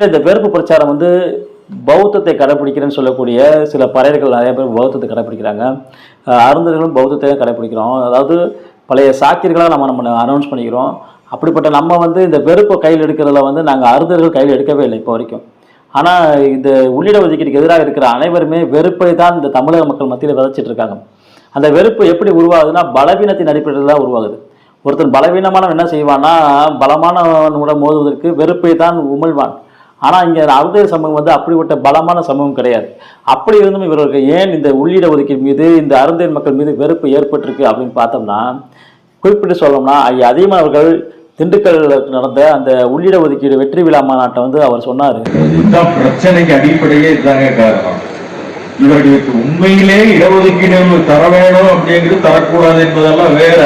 இந்த வெறுப்பு பிரச்சாரம் வந்து பௌத்தத்தை கடைப்பிடிக்கிறேன்னு சொல்லக்கூடிய சில பறையர்கள் நிறைய பேர் பௌத்தத்தை கடைப்பிடிக்கிறாங்க. அருந்தர்களும் பௌத்தத்தை கடைப்பிடிக்கிறோம். அதாவது பழைய சாக்கியர்களாக நம்ம நம்ம அனௌன்ஸ் பண்ணிக்கிறோம். அப்படிப்பட்ட நம்ம வந்து இந்த வெறுப்பை கையில் எடுக்கிறதுல வந்து நாங்கள் அருந்தர்கள் கையில் எடுக்கவே இல்லை இப்போ வரைக்கும். ஆனால் இந்த உள்ளிட ஒதுக்கீடுக்கு எதிராக இருக்கிற அனைவருமே வெறுப்பை தான் இந்த தமிழக மக்கள் மத்தியில் விதைச்சிட்டு இருக்காங்க. அந்த வெறுப்பு எப்படி உருவாகுதுன்னா பலவீனத்தின் அடிப்படையில் தான் உருவாகுது. ஒருத்தன் பலவீனமானவன் என்ன செய்வான்னா பலமானவனோட மோதுவதற்கு வெறுப்பை தான் உமிழ்வான். ஆனால் இங்கே அறுதல் சமூகம் வந்து அப்படிப்பட்ட பலமான சமூகம் கிடையாது. அப்படி இருந்தும் இவர்களுக்கு ஏன் இந்த உள்ளிட ஒதுக்கீடு மீது இந்த அருந்தேர் மக்கள் மீது வெறுப்பு ஏற்பட்டிருக்கு அப்படின்னு பார்த்தோம்னா குறிப்பிட்டு சொல்லணும்னா ஐயா அதிகமானவர்கள் திண்டுக்கல்ல நடந்த அந்த உள்ளிட ஒதுக்கீடு வெற்றி விழா மாநாட்டை வந்து அவர் சொன்னார். பிரச்சனைக்கு அடிப்படையே இதுதாங்க காரணம். இவர்களுக்கு உண்மையிலே இடஒதுக்கீடு தர வேணும் அப்படிங்கிறது தரக்கூடாது என்பதெல்லாம் வேற.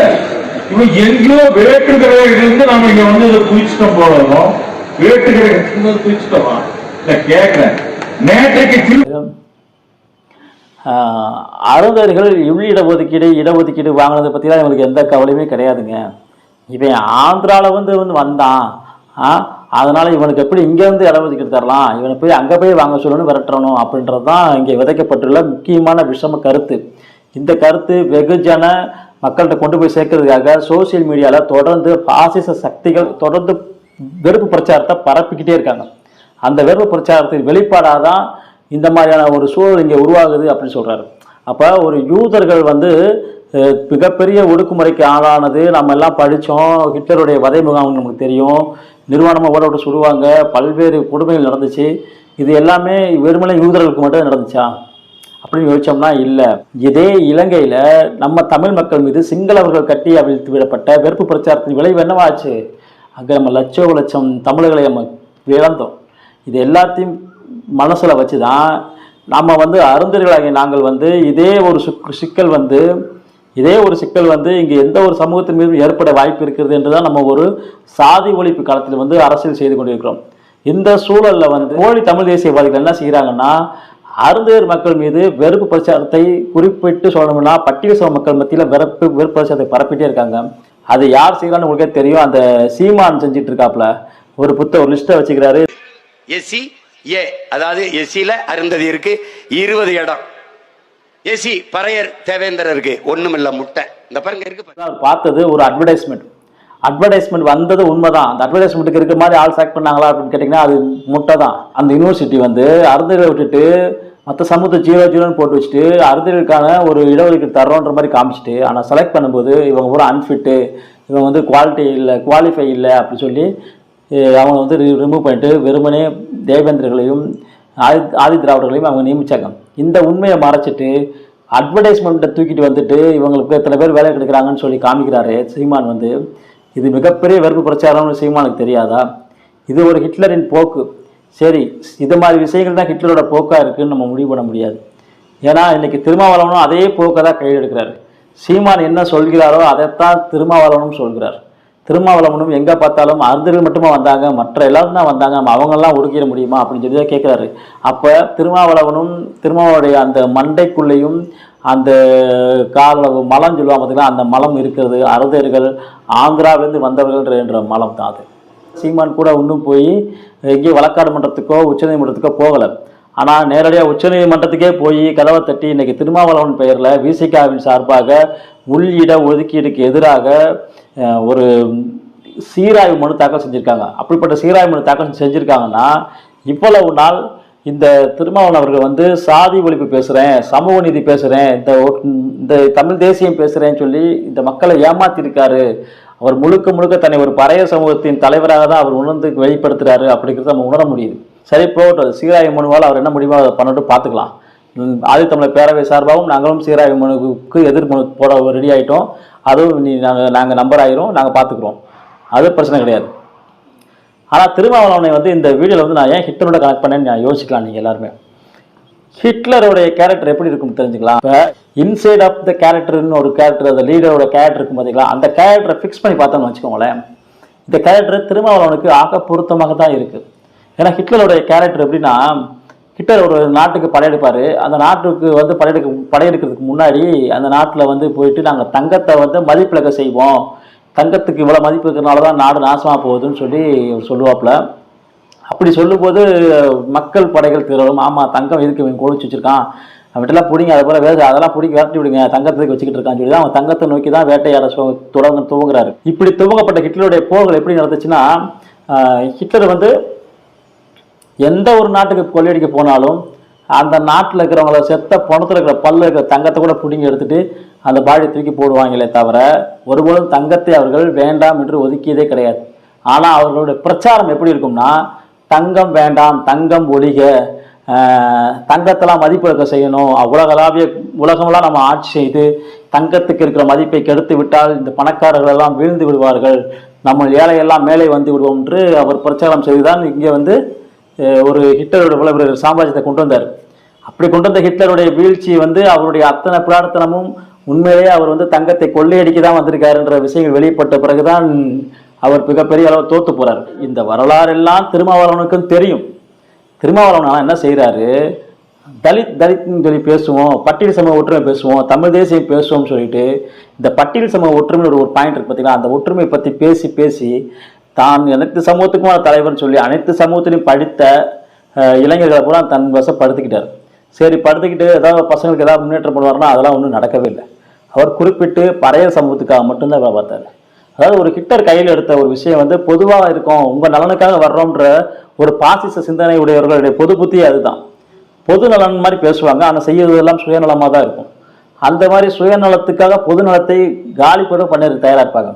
இவன் எங்கேயோ வேற்றுக்கிறவர்கள் இருந்து நாம இங்க வந்து இதை குதிச்சிட்டோம் போலவும் வேற்றுக்கிற குதிச்சிட்டோமா இல்ல அருந்தர்கள் ஒதுக்கீடு இடஒதுக்கீடு வாங்கினதை பற்றிலாம் இவங்களுக்கு எந்த கவலையுமே கிடையாதுங்க. இவன் ஆந்திராவில் வந்து வந்து வந்தான். ஆ அதனால் இவனுக்கு எப்படி இங்கேருந்து இடஒதுக்கீடு தரலாம்? இவனை போய் அங்கே போய் வாங்க சொல்லணும் விரட்டணும் அப்படின்றது தான் இங்கே விதைக்கப்பட்டுள்ள முக்கியமான விஷம கருத்து. இந்த கருத்து வெகுஜன மக்கள்கிட்ட கொண்டு போய் சேர்க்கறதுக்காக சோஷியல் மீடியாவில் தொடர்ந்து பாசிச சக்திகள் தொடர்ந்து வெறுப்பு பிரச்சாரத்தை பரப்பிக்கிட்டே இருக்காங்க. அந்த வெறுப்பு பிரச்சாரத்தின் வெளிப்பாடாக தான் இந்த மாதிரியான ஒரு சூழல் இங்கே உருவாகுது அப்படின்னு சொல்கிறாரு அப்போ ஒரு யூதர்கள் வந்து மிகப்பெரிய ஒடுக்குமுறைக்கு ஆளானது நம்ம எல்லாம் படித்தோம் ஹிட்லருடைய வதை முகாம் நமக்கு தெரியும் நிர்வாணமாக ஓட விட்டு சுடுவாங்க பல்வேறு கொடுமைகள் நடந்துச்சு. இது எல்லாமே வெறுமனே யூதர்களுக்கு மட்டும் நடந்துச்சா? அப்படின்னு யோசிச்சோம்னா இல்லை. இதே இலங்கையில் நம்ம தமிழ் மக்கள் மீது சிங்களவர்கள் கட்டி அவிழ்த்து விடப்பட்ட வெறுப்பு பிரச்சாரத்தின் விளைவு என்னவாச்சு? அங்கே நம்ம லட்சோ லட்சம் தமிழர்களை நம்ம இழந்தோம் இது எல்லாத்தையும் மனசில் வச்சு தான் நம்ம வந்து அருந்தர்களாகிய நாங்கள் வந்து இதே ஒரு சுக் சிக்கல் வந்து இதே ஒரு சிக்கல் வந்து இங்கே எந்த ஒரு சமூகத்தின் மீதும் ஏற்பட வாய்ப்பு இருக்கிறது என்று தான் நம்ம ஒரு சாதி ஒழிப்பு காலத்தில் வந்து அரசியல் செய்து கொண்டிருக்கிறோம். இந்த சூழலில் வந்து போலி தமிழ் தேசியவாதிகள் என்ன செய்கிறாங்கன்னா அருந்தேர் மக்கள் மீது வெறுப்பு பிரச்சாரத்தை குறிப்பிட்டு சொல்லணும்னா பட்டியல் சம மக்கள் மத்தியில் வெறுப்பு வெறுப்பு பிரச்சாரத்தை பரப்பிட்டே இருக்காங்க. அது யார் செய்யறான்னு உங்களுக்கே தெரியும். அந்த சீமான் செஞ்சிட்டு இருக்காப்புல ஒரு புத்த ஒரு லிஸ்ட்டை வச்சுக்கிறாரு. எஸ்சி ஏ அதாவது எஸ்சியில அருந்ததி இருக்கு இருபது இடம். எஸ்சி பறையர் தேவேந்திரர் இருக்கு. ஒண்ணுமில்ல முட்டை. இந்த பாருங்க இருக்கு பார்த்தது ஒரு அட்வர்டைஸ்மெண்ட் அட்வர்டைஸ்மெண்ட் வந்தது உண்மைதான். அந்த அட்வர்டைஸ்மெண்ட்டுக்கு இருக்கிற மாதிரி ஆள் செலக்ட் பண்ணாங்களா அப்படின்னு கேட்டிங்கன்னா அது முட்டை தான். அந்த யூனிவர்சிட்டி வந்து அருந்ததிகளை விட்டுட்டு மற்ற சமூகத்தை ஜீரோ ஜீரோன்னு போட்டு வச்சுட்டு அறுதிகளுக்கான ஒரு இடஒதுக்கீடு தரோன்ற மாதிரி காமிச்சிட்டு ஆனால் செலக்ட் பண்ணும்போது இவங்க பூரா அன்ஃபிட்டு இவங்க வந்து குவாலிட்டி இல்லை குவாலிஃபை இல்லை அப்படின்னு சொல்லி அவங்க வந்து ரிமூவ் பண்ணிட்டு வெறுமனே தேவேந்திரர்களையும் ஆதி ஆதி திராவிடர்களையும் அவங்க நியமிச்சாங்க. இந்த உண்மையை மறைச்சிட்டு அட்வர்டைஸ்மெண்ட்டை தூக்கிட்டு வந்துட்டு இவங்களுக்கு எத்தனை பேர் வேலை கிடைக்கிறாங்கன்னு சொல்லி காமிக்கிறாரு சீமான் வந்து. இது மிகப்பெரிய வெறுப்பு பிரச்சாரம்னு சீமானுக்கு தெரியாதா? இது ஒரு ஹிட்லரின் போக்கு. சரி இது மாதிரி விஷயங்கள் தான் ஹிட்லரோட போக்காக இருக்குன்னு நம்ம முடிவு பண்ண முடியாது. ஏன்னா இன்னைக்கு திருமாவளவனும் அதே போக்கை தான் கையில் சீமான் என்ன சொல்கிறாரோ அதைத்தான் திருமாவளவனும் சொல்கிறார். திருமாவளவனும் எங்கே பார்த்தாலும் அருந்தர்கள் மட்டுமா வந்தாங்க மற்ற எல்லாரும் தான் வந்தாங்க நம்ம அவங்கெல்லாம் ஒடுக்கிட முடியுமா அப்படின்னு சொல்லி தான் கேட்குறாரு. அப்போ திருமாவளவனும் திருமாவளுடைய அந்த மண்டைக்குள்ளேயும் அந்த காலளவு மலம் சொல்லுவாங்க பார்த்தீங்கன்னா அந்த மலம் இருக்கிறது அருந்தர்கள் ஆந்திராவிலேருந்து வந்தவர்கள் என்ற மலம் தான் அது. சீமான் கூட இன்னும் போய் எங்கேயும் வழக்காடு மன்றத்துக்கோ உச்சநீதிமன்றத்துக்கோ போகலை. ஆனால் நேரடியாக உச்சநீதிமன்றத்துக்கே போய் கதவை தட்டி இன்றைக்கி திருமாவளவன் பெயரில் விசிகாவின் சார்பாக உள்ளிட ஒதுக்கீடுக்கு எதிராக ஒரு சீராய்வு மனு தாக்கல் செஞ்சுருக்காங்க. அப்படிப்பட்ட சீராய்வு மனு தாக்கல் செஞ்சுருக்காங்கன்னா இவ்வளவு நாள் இந்த திருமாவளவன் அவர்கள் வந்து சாதி ஒழிப்பு பேசுகிறேன் சமூக நீதி பேசுகிறேன் இந்த இந்த தமிழ் தேசியம் பேசுகிறேன்னு சொல்லி இந்த மக்களை ஏமாத்திருக்காரு அவர் முழுக்க முழுக்க தன்னை ஒரு பறைய சமூகத்தின் தலைவராக தான் அவர் உணர்ந்து வெளிப்படுத்துறாரு அப்படிங்கிறத நம்ம உணர முடியுது. சரி போட்டது சீராய மனுவால் அவர் என்ன முடியுமோ அதை பண்ணட்டும் பார்த்துக்கலாம். ஆதித்தமிழர் பேரவை சார்பாகவும் நாங்களும் சீராய மனுவுக்கு எதிர் போட ரெடி ஆகிட்டோம் அதுவும் நீ நாங்கள் நாங்கள் நம்பர் ஆயிரும். நாங்கள் பார்த்துக்குறோம். அது பிரச்சனை கிடையாது. ஆனால் திருமாவளவனை வந்து இந்த வீடியோவில் வந்து நான் ஏன் ஹிட்டனோட கனெக்ட் பண்ணேன்னு நான் யோசிக்கலாம் நீங்கள் எல்லாருமே. ஹிட்லருடைய கேரக்டர் எப்படி இருக்கும்னு தெரிஞ்சுக்கலாம். இப்போ இன்சைட் ஆஃப் த கேரக்டர்னு ஒரு கேரக்டர் அந்த லீடரோட கேரக்டர் இருக்கும் பார்த்தீங்களா அந்த கேரக்டரை ஃபிக்ஸ் பண்ணி பார்த்தோம்னு வச்சுக்கோங்களேன். இந்த கேரக்டர் திருமாவளவனுக்கு ஆக பொருத்தமாக தான் இருக்குது ஏன்னா ஹிட்லருடைய கேரக்டர் எப்படின்னா ஹிட்லர் ஒரு நாட்டுக்கு படையெடுப்பார். அந்த நாட்டுக்கு வந்து படையெடுக்க படையெடுக்கிறதுக்கு முன்னாடி அந்த நாட்டில் வந்து போயிட்டு நாங்கள் தங்கத்தை வந்து மதிப்பிழக்க செய்வோம். தங்கத்துக்கு இவ்வளோ மதிப்பு இருக்கிறனால தான் நாடு நாசமாக போகுதுன்னு சொல்லி சொல்லுவாப்புல. அப்படி சொல்லும்போது மக்கள் படைகள் திரளும். ஆமாம் தங்கம் எதுக்கு இவன் கொழிச்சு வச்சிருக்கான்? அவட்டெல்லாம் பிடிங்க அதை போல வேறு அதெல்லாம் பிடிங்க விரட்டி விடுங்க தங்கத்துக்கு வச்சுக்கிட்டு இருக்கான்னு சொல்லி தான் அவன் தங்கத்தை நோக்கி தான் வேட்டையாட தொடங்க துவங்குறாரு. இப்படி துவங்கப்பட்ட ஹிட்லருடைய போர்கள் எப்படி நடந்துச்சுன்னா ஹிட்லர் வந்து எந்த ஒரு நாட்டுக்கு கொள்ளையடிக்க போனாலும் அந்த நாட்டில் இருக்கிறவங்கள செத்த பணத்தில் இருக்கிற பல்ல இருக்கிற தங்கத்தை கூட பிடிங்கி எடுத்துட்டு அந்த பாடியை தூக்கி போடுவாங்களே தவிர ஒருபோதும் தங்கத்தை அவர்கள் வேண்டாம் என்று ஒதுக்கியதே கிடையாது. ஆனால் அவர்களுடைய பிரச்சாரம் எப்படி இருக்கும்னா தங்கம் வேண்டாம் தங்கம் ஒழிக தங்கத்தெல்லாம் மதிப்பிழக்க செய்யணும். உலகளாவிய உலகமெல்லாம் நம்ம ஆட்சி செய்து தங்கத்துக்கு இருக்கிற மதிப்பை கெடுத்து விட்டால் இந்த பணக்காரர்கள் எல்லாம் வீழ்ந்து விடுவார்கள். நம்ம ஏழையெல்லாம் மேலே வந்து விடுவோம் என்று அவர் பிரச்சாரம் செய்துதான் இங்கே வந்து ஒரு ஹிட்லருடைய இவ்வளவு சாம்ராஜ்யத்தை கொண்டு வந்தார். அப்படி கொண்டு வந்த ஹிட்லருடைய வீழ்ச்சி வந்து அவருடைய அத்தனை பிரார்த்தனமும் உண்மையிலேயே அவர் வந்து தங்கத்தை கொள்ளையடிக்க தான் வந்திருக்காருன்ற விஷயங்கள் வெளிப்பட்ட பிறகுதான் அவர் மிகப்பெரிய அளவு தோத்து போறார். இந்த வரலாறெல்லாம் திருமாவளவனுக்கும் தெரியும். திருமாவளவன் என்ன செய்கிறாரு தலித் தலித்னு சொல்லி பேசுவோம் பட்டியல் சமூக ஒற்றுமை பேசுவோம் தமிழ் தேசியம் பேசுவோம்னு சொல்லிட்டு இந்த பட்டியல் சமூக ஒற்றுமை ஒரு ஒரு பாயிண்ட் இருக்கு பார்த்தீங்களா அந்த ஒற்றுமை பற்றி பேசி பேசி தான் அனைத்து சமூகத்துக்குமான தலைவர்னு சொல்லி அனைத்து சமூகத்திலையும் படித்த இளைஞர்களை பூரா தன் வசப்படுத்திக்கிட்டார். சரி படுத்துக்கிட்டு ஏதாவது பசங்களுக்கு ஏதாவது முன்னேற்றம் பண்ணுவார்னா அதெல்லாம் ஒன்றும் நடக்கவே இல்லை. அவர் குறிப்பிட்டு பறையர் சமூகத்துக்காக மட்டும்தான் பார்த்தார் அதாவது ஒரு ஹிட்டர் கையில் எடுத்த ஒரு விஷயம் வந்து பொதுவாக இருக்கும். உங்கள் நலனுக்காக வர்றோன்ற ஒரு பாசிச சிந்தனை உடையவர்களுடைய பொது புத்தி அதுதான். பொது நலன் மாதிரி பேசுவாங்க. ஆனால் செய்யறதெல்லாம் சுயநலமாக தான் இருக்கும். அந்த மாதிரி சுயநலத்துக்காக பொது நலத்தை காலி கூட பண்ண தயாராக இருப்பாங்க.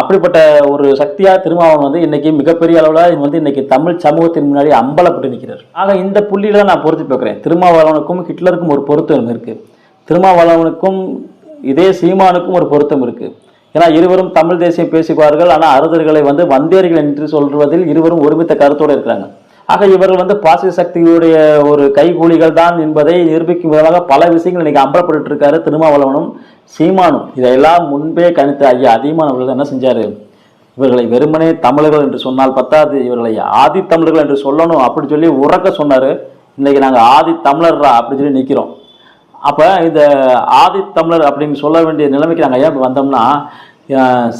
அப்படிப்பட்ட ஒரு சக்தியாக திருமாவன் வந்து இன்னைக்கு மிகப்பெரிய அளவில் வந்து இன்னைக்கு தமிழ் சமூகத்தின் முன்னாடி அம்பலப்பட்டு நிற்கிறார் ஆக இந்த புள்ளியில தான் நான் பொருத்தி பார்க்குறேன். திருமாவளவனுக்கும் ஹிட்லருக்கும் ஒரு பொருத்தம் இருக்குது திருமாவளவனுக்கும் இதே சீமானுக்கும் ஒரு பொருத்தம் இருக்குது ஏன்னா இருவரும் தமிழ் தேசியம் பேசுவார்கள். ஆனால் அறுதர்களை வந்து வந்தியர்கள் என்று சொல்வதில் இருவரும் ஒருமித்த கருத்தோடு இருக்கிறாங்க. ஆக இவர்கள் வந்து பாசிச சக்தியுடைய ஒரு கைகூலிகள் தான் என்பதை நிரூபிக்கும் விதமாக பல விஷயங்கள் இன்னைக்கு அம்பலப்பட்டு இருக்காரு திருமாவளவனும் சீமானும். இதையெல்லாம் முன்பே கணித்த ஐயா அதிகமான அவர்கள் என்ன செஞ்சாரு? இவர்களை வெறுமனே தமிழர்கள் என்று சொன்னால் பத்தாது. இவர்களை ஆதி தமிழர்கள் என்று சொல்லணும் அப்படின்னு சொல்லி உறக்க சொன்னார். இன்னைக்கு நாங்கள் ஆதி தமிழர்ரா அப்படி சொல்லி நிற்கிறோம் அப்போ இந்த ஆதி தமிழர் அப்படின்னு சொல்ல வேண்டிய நிலைமைக்கு நாங்கள் ஏன் வந்தோம்னா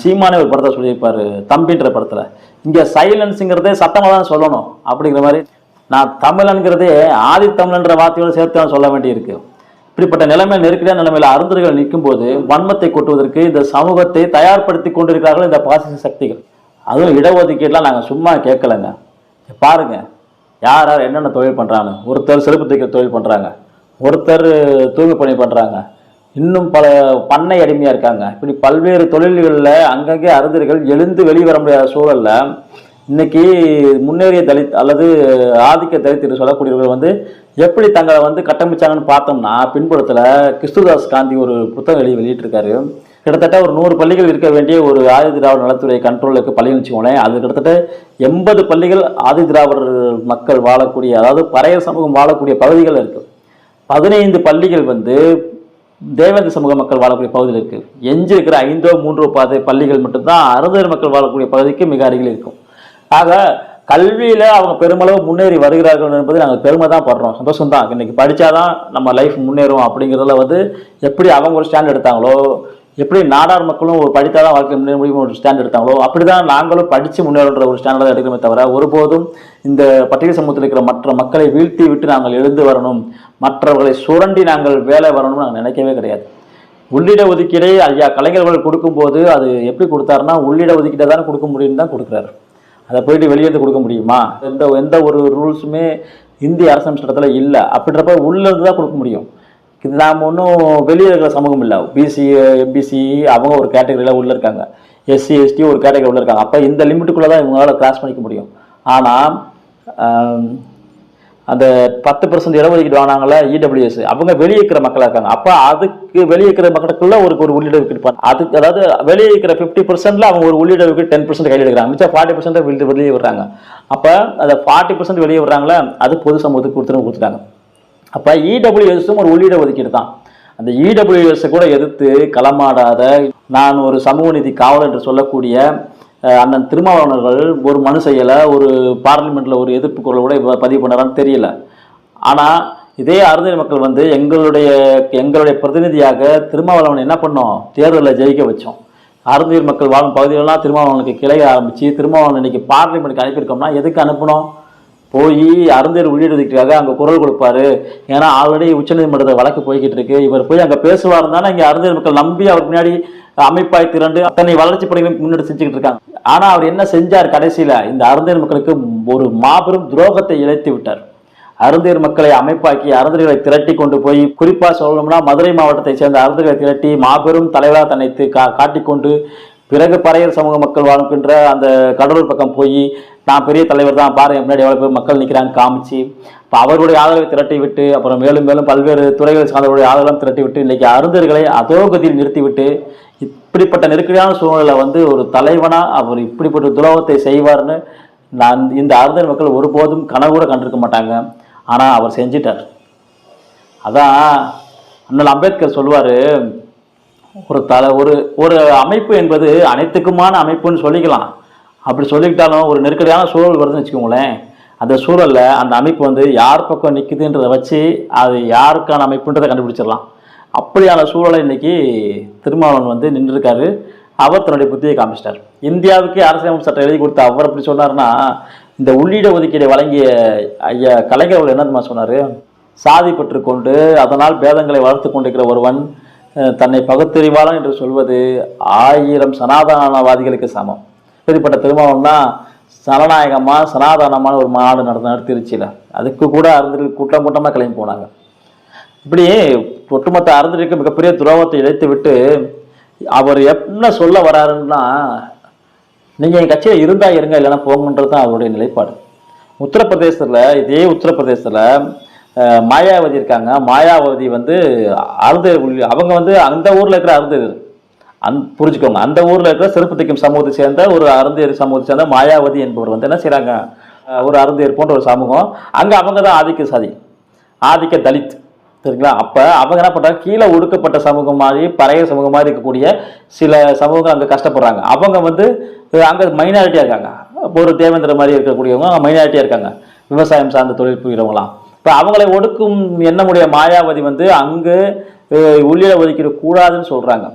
சீமானே ஒரு படத்தை சொல்லியிருப்பாரு தம்பின்ற படத்தில். இங்கே சைலன்ஸுங்கிறதே சத்தமாக தான் சொல்லணும் அப்படிங்கிற மாதிரி. நான் தமிழன்கிறதே ஆதி தமிழன்ற வார்த்தையோடு சேர்த்து தான் சொல்ல வேண்டியிருக்கு. இப்படிப்பட்ட நிலைமை நெருக்கடியான நிலைமையில் அருந்தர்கள் நிற்கும் போது வன்மத்தை கொட்டுவதற்கு இந்த சமூகத்தை தயார்படுத்தி கொண்டிருக்கிறார்கள் இந்த பாசிச சக்திகள். அதுவும் இடஒதுக்கீடுலாம் நாங்கள் சும்மா கேட்கலங்க. பாருங்க யார் யார் என்னென்ன தொழில் பண்ணுறாங்க ஒருத்தர் செருப்பு தைக்கிற தொழில் பண்ணுறாங்க ஒருத்தர் தூய்மை பணி பண்ணுறாங்க இன்னும் பல பண்ணை அடிமையாக இருக்காங்க. இப்படி பல்வேறு தொழில்களில் அங்கங்கே அருந்தர்கள் எழுந்து வெளிவர முடியாத சூழலில் இன்னைக்கு முன்னேறிய தலித் அல்லது ஆதிக்க தலித் என்று சொல்லக்கூடியவர்கள் வந்து எப்படி தங்களை வந்து கட்டமைச்சாங்கன்னு பார்த்தோம்னா பின்புறத்தில் கிறிஸ்துதாஸ் காந்தி ஒரு புத்தகம் எழுதி வெளியிட்டிருக்காரு. கிட்டத்தட்ட ஒரு நூறு பள்ளிகள் இருக்க வேண்டிய ஒரு ஆதி திராவிட நலத்துறை கண்ட்ரோலுக்கு பள்ளிகள் வச்சுக்கோங்களேன். அது கிட்டத்தட்ட எண்பது பள்ளிகள் ஆதி திராவிடர் மக்கள் வாழக்கூடிய அதாவது பறையர் சமூகம் வாழக்கூடிய பகுதிகள் இருக்குது பதினைந்து பள்ளிகள் வந்து தேவேந்திர சமூக மக்கள் வாழக்கூடிய பகுதியில் இருக்குது எஞ்சி இருக்கிற ஐந்தோ மூன்றோ பாதை பள்ளிகள் மட்டும்தான் அருந்தர் மக்கள் வாழக்கூடிய பகுதிக்கு மிக அருகில் இருக்கும். ஆக கல்வியில் அவங்க பெருமளவு முன்னேறி வருகிறார்கள் என்பது நாங்கள் பெருமை தான் படுறோம். சந்தோஷம் தான் இன்றைக்கி படித்தாதான் நம்ம லைஃப் முன்னேறும் அப்படிங்கிறதுல வந்து எப்படி அவங்க ஒரு ஸ்டாண்ட் எடுத்தாங்களோ எப்படி நாடார் மக்களும் ஒரு படித்தாதான் வாழ்க்கை முன்னேற முடியும் ஒரு ஸ்டாண்ட் எடுத்தாங்களோ அப்படிதான் நாங்களும் படித்து முன்னேறுன்ற ஒரு ஸ்டாண்டை தான் எடுக்கணுமே தவிர ஒருபோதும் இந்த பட்டியல் சமூகத்தில் இருக்கிற மற்ற மக்களை வீழ்த்தி விட்டு நாங்கள் எழுந்து வரணும் மற்றவர்களை சுரண்டி நாங்கள் வேலை வரணும்னு நாங்கள் நினைக்கவே கிடையாது. உள்ளிட ஒதுக்கீடை ஐயா கலைஞர்கள் கொடுக்கும்போது அது எப்படி கொடுத்தாருன்னா உள்ளிட ஒதுக்கீடை தானே கொடுக்க முடியும்னு தான் கொடுக்குறாரு. அதை போயிட்டு வெளியேந்து கொடுக்க முடியுமா? எந்த எந்த ஒரு ரூல்ஸுமே இந்திய அரசமைச்ச இடத்துல இல்லை. அப்படின்றப்ப உள்ள இருந்து தான் கொடுக்க முடியும். இது நாம் ஒன்றும் வெளியே இருக்கிற சமூகம் இல்லை. பிசி எம்பிசி அவங்க ஒரு கேட்டகரியில் உள்ளே இருக்காங்க. எஸ்சி எஸ்டி ஒரு கேட்டகரி உள்ளே இருக்காங்க. அப்போ இந்த லிமிட்டுக்குள்ளே தான் இவங்களால கிராஸ் பண்ணிக்க முடியும். ஆனால் அந்த பத்து பர்சன்ட் இடஒதுக்கீடு வாங்கினாங்களே இடபிள்யூஎஸ் அவங்க வெளியே இருக்கிற மக்களாக இருக்காங்க. அப்போ அதுக்கு வெளியே இருக்கிற மக்களுக்குள்ள ஒரு ஒரு உள்ளிட ஒதுக்கீடு அதுக்கு அதாவது வெளியே இருக்கிற ஃபிஃப்டி பர்சன்ட்ல அவங்க ஒரு உள்ளிட டென் பர்சன்ட் கையில் எடுக்கிறாங்க. மிச்சம் ஃபார்ட்டி பர்சன்ட் வெளியே வெளியே விடுறாங்க. அப்போ அந்த ஃபார்ட்டி பர்சன்ட் வெளியே விடுறாங்களே அது பொது சமூகத்துக்கு கொடுத்துட்டு கொடுத்துட்டாங்க. அப்போ இடபிள்யூஎஸும் ஒரு உள்ளிட ஒதுக்கீடு தான் அந்த இடபிள்யூஎஸ்ஸை கூட எதிர்த்து களமாடாத நான் ஒரு சமூக நீதி காவலர் என்று சொல்லக்கூடிய அண்ணன் திருமாவளவர்கள் ஒரு மனு செய்யலை ஒரு பார்லிமெண்ட்டில் ஒரு எதிர்ப்பு குரல் கூட பதிவு பண்ணாரான்னு தெரியல. ஆனால் இதே அருந்ததி மக்கள் வந்து எங்களுடைய எங்களுடைய பிரதிநிதியாக திருமாவளவன் என்ன பண்ணோம்? தேர்தலில் ஜெயிக்க வச்சோம். அருந்ததியர் மக்கள் வாழும் பகுதிகளெலாம் திருமாவளவனுக்கு கிளைய ஆரம்பித்து திருமாவளவன் இன்னைக்கு பார்லிமெண்ட்டுக்கு அனுப்பியிருக்கோம்னா எதுக்கு அனுப்பணும் போய் அருந்தேர் உள்ளிடுறதுக்காக அங்கே குரல் கொடுப்பாரு. ஏன்னா ஆல்ரெடி உச்சநீதிமன்றத்தில் வழக்கு போய்கிட்டு இருக்கு இவர் போய் அங்கே பேசுவார் தானே இங்கே அருந்தேர் மக்கள் நம்பி அவர் முன்னாடி அமைப்பாய் திரண்டு அத்தனை வளர்ச்சி பணிகளும் முன்னெடுத்து செஞ்சுக்கிட்டு இருக்காங்க. ஆனால் அவர் என்ன செஞ்சார் கடைசியில்? இந்த அருந்தேர் மக்களுக்கு ஒரு மாபெரும் துரோகத்தை இழைத்து விட்டார். அருந்தேர் மக்களை அமைப்பாக்கி அருந்தர்களை திரட்டி கொண்டு போய் குறிப்பாக சொல்லணும்னா மதுரை மாவட்டத்தை சேர்ந்த அருந்தர்களை திரட்டி மாபெரும் தலைவராக தன்னை கா காட்டிக்கொண்டு பிறகு பறையர் சமூக மக்கள் வாழ்கின்ற அந்த கடலூர் பக்கம் போய் நான் பெரிய தலைவர் தான் பாரு முன்னாடி எவ்வளோ பேர் மக்கள் நிற்கிறாங்க காமிச்சு இப்போ அவருடைய ஆதரவை திரட்டி விட்டு அப்புறம் மேலும் மேலும் பல்வேறு துறைகள் சார்ந்தவருடைய ஆதரவெல்லாம் திரட்டி விட்டு இன்றைக்கி அருந்தர்களை அதோகதியில் நிறுத்திவிட்டு இப்படிப்பட்ட நெருக்கடியான சூழ்நிலை வந்து ஒரு தலைவனாக அவர் இப்படிப்பட்ட துரோகத்தை செய்வார்னு நான் இந்த அருந்தர் மக்கள் ஒருபோதும் கனவு கூட கண்டிருக்க மாட்டாங்க. ஆனால் அவர் செஞ்சிட்டார். அதான் அண்ணல் அம்பேத்கர் சொல்லுவார் ஒரு தலை ஒரு ஒரு அமைப்பு என்பது அனைத்துக்குமான அமைப்புன்னு சொல்லிக்கலாம். அப்படி சொல்லிக்கிட்டாலும் ஒரு நெருக்கடியான சூழல் வருதுன்னு வச்சுக்கோங்களேன். அந்த சூழலில் அந்த அமைப்பு வந்து யார் பக்கம் நிற்குதுன்றதை வச்சு அது யாருக்கான அமைப்புன்றதை கண்டுபிடிச்சிடலாம். அப்படியான சூழலை இன்னைக்கு திருமாவளவன் வந்து நின்றுருக்காரு. அவர் தன்னுடைய புத்தியை காமிச்சிட்டார். இந்தியாவுக்கு அரசியலமைப்பு சட்டம் எழுதி கொடுத்த அவர் அப்படி சொன்னார்னா இந்த உள்ளீட ஒதுக்கீடை வழங்கிய ஐயா கலைஞர் அவர்கள் சொன்னார்? சாதி பெற்றுக்கொண்டு அதனால் பேதங்களை வளர்த்து கொண்டிருக்கிற ஒருவன் தன்னை பகுத்தறிவாளன் என்று சொல்வது ஆயிரம் சனாதனவாதிகளுக்கு சமம். இப்படிப்பட்ட திருமணம் தான் சனநாயகமாக சனாதனமான ஒரு மாநாடு நடத்தினார் திருச்சியில் அதுக்கு கூட அறிஞர்கள் கூட்டம் கூட்டமாக கிளம்பி போனாங்க. இப்படி ஒட்டுமொத்த அருந்தருக்கு மிகப்பெரிய துரோகத்தை இழைத்து விட்டு அவர் என்ன சொல்ல வராருன்னா நீங்கள் என் கட்சியில் இருந்தால் இருங்க இல்லைன்னா போங்கன்றது தான் அவருடைய நிலைப்பாடு. உத்தரப்பிரதேசத்தில் இதே உத்தரப்பிரதேசத்தில் மாயாவதி இருக்காங்க. மாயாவதி வந்து அருந்தர் அவங்க வந்து அந்த ஊரில் இருக்கிற அருந்தர் அந் புரிஞ்சுக்கோங்க. அந்த ஊரில் இருக்கிற சிறப்பு தைக்கும் சமூகத்தை சேர்ந்த ஒரு அருந்தேர் சமூகத்தை சேர்ந்த மாயாவதி என்பவர் வந்து என்ன செய்கிறாங்க ஒரு அருந்தேர் போன்ற ஒரு சமூகம். அங்கே அவங்க தான் ஆதிக்க சாதி ஆதிக்க தலித். சரிங்களா? அப்போ அவங்க என்ன பண்ணுறாங்க கீழே ஒடுக்கப்பட்ட சமூகம் மாதிரி பழைய சமூகம் மாதிரி இருக்கக்கூடிய சில சமூகங்கள் அங்கே கஷ்டப்படுறாங்க. அவங்க வந்து அங்கே மைனாரிட்டியாக இருக்காங்க. ஒரு தேவேந்திர மாதிரி இருக்கக்கூடியவங்க அங்கே மைனாரிட்டியாக இருக்காங்க. விவசாயம் சார்ந்த தொழில் புரிகிறவங்களாம் இப்போ அவங்களை ஒடுக்கும் எண்ணமுடைய மாயாவதி வந்து அங்கு உள்ளிட ஒதுக்கிட கூடாதுன்னு சொல்கிறாங்க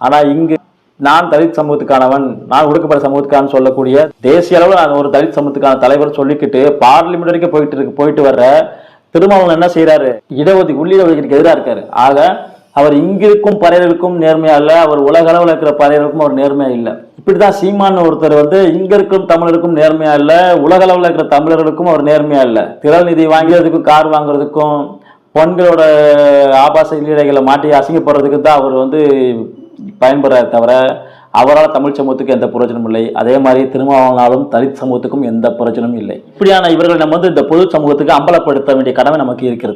ஆனால் இங்கு நான் தலித் சமூகத்துக்கானவன் நான் ஒடுக்கப்பட்ட சமூகத்துக்கான சொல்லக்கூடிய தேசிய அளவில் நான் ஒரு தலித் சமூகத்துக்கான தலைவர் சொல்லிக்கிட்டு பார்லிமெண்ட் வரைக்கும் போயிட்டு இருக்கு போயிட்டு வர்ற திருமாவளவன் என்ன செய்கிறாரு இடஒதுக்கீடு உள்ளிட ஒதுக்கீடுக்கு எதிராக இருக்காரு. ஆக அவர் இங்கிருக்கும் பறையர்களுக்கும் நேர்மையா இல்லை அவர் உலக அளவில் இருக்கிற பறையர்களுக்கும் அவர் நேர்மையா இல்லை. இப்படிதான் சீமான் ஒருத்தர் வந்து இங்க இருக்கும் தமிழருக்கும் நேர்மையா இல்லை உலக அளவில் இருக்கிற தமிழர்களுக்கும் அவர் நேர்மையா இல்லை. திரள் நிதி வாங்கிறதுக்கும் கார் வாங்குறதுக்கும் பெண்களோட ஆபாச லீலைகளை மாட்டி அசிங்கப்படுறதுக்கு தான் அவர் வந்து பயன்படுறாரு தவிர அவரால் தமிழ் சமூகத்துக்கு எந்த பிரயோஜனமும் இல்லை. அதே மாதிரி திருமாவளனாலும் தலித் சமூகத்துக்கும் எந்த பிரயோஜனமும் இல்லை. இப்படியான இவர்களை நம்ம வந்து இந்த பொது சமூகத்துக்கு அம்பலப்படுத்த வேண்டிய கடமை நமக்கு இருக்கிறது.